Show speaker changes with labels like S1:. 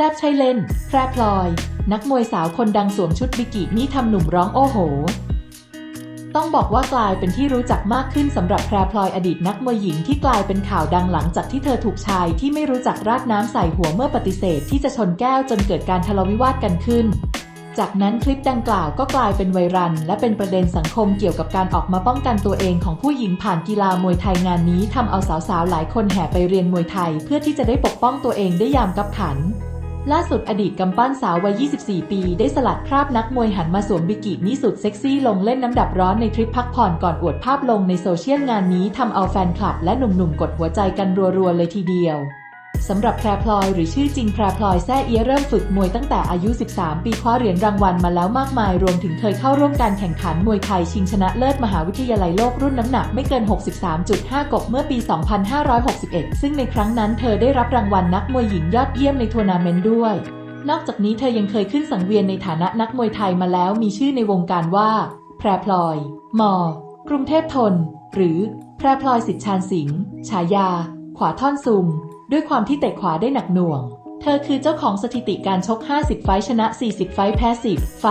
S1: แซบใช่เล่น แพรพลอย นักมวยสาวคนดังสวมชุดบิกินี่ทำหนุ่มร้องโอ้โห ต้องบอกว่ากลายเป็นที่รู้จักมากขึ้นสำหรับแพรพลอยอดีตนักมวยหญิงที่กลายเป็นข่าวดังหลังจากที่เธอถูกชายที่ไม่รู้จักราดน้ำใส่หัวเมื่อปฏิเสธที่จะชนแก้วจนเกิดการทะเลาะวิวาทกันขึ้นจากนั้นคลิปดังกล่าวก็กลายเป็นไวรัลและเป็นประเด็นสังคมเกี่ยวกับการออกมาป้องกันตัวเองของผู้หญิงผ่านกีฬามวยไทยงานนี้ทำเอาสาวๆหลายคนแห่ไปเรียนมวยไทย เพื่อที่จะได้ปกป้องตัวเองได้ยามกับขัน ล่าสุดอดีตกำปั้นสาววัย 24 ปี ได้สลัดคราบนักมวยหันมาสวมบิกินี่สุดเซ็กซี่ลงเล่นน้ำดับร้อนในทริปพักผ่อนก่อนอวดภาพลงในโซเชียลงานนี้ทำเอาแฟนคลับและหนุ่มๆกดหัวใจกันรัวๆเลยทีเดียว สำหรับแพรพลอยหรือชื่อจริงแพรพลอยแซ่เอียเริ่มฝึกมวยตั้งแต่อายุ 13 ปีคว้าเหรียญรางวัลมาแล้วมากมาย รวมถึงเคยเข้าร่วมการแข่งขันมวยไทยชิงชนะเลิศมหาวิทยาลัยโลกรุ่นน้ำหนักไม่เกิน 63.5 กบเมื่อปี 2561 ซึ่งในครั้งนั้นเธอได้รับรางวัลนักมวยหญิงยอดเยี่ยมในทัวร์นาเมนต์ด้วย นอกจากนี้เธอยังเคยขึ้นสังเวียนในฐานะนักมวยไทยมาแล้วมีชื่อในวงการว่า แพรพลอย มอกรุงเทพทน หรือแพรพลอยสิทธิชาญสิงห์ฉายา ขวาท่อนซุง ด้วยความที่เตะขวาได้หนักหน่วง เธอคือเจ้าของสถิติการชก 50 ไฟชนะ 40 ไฟแพ้10 ไฟ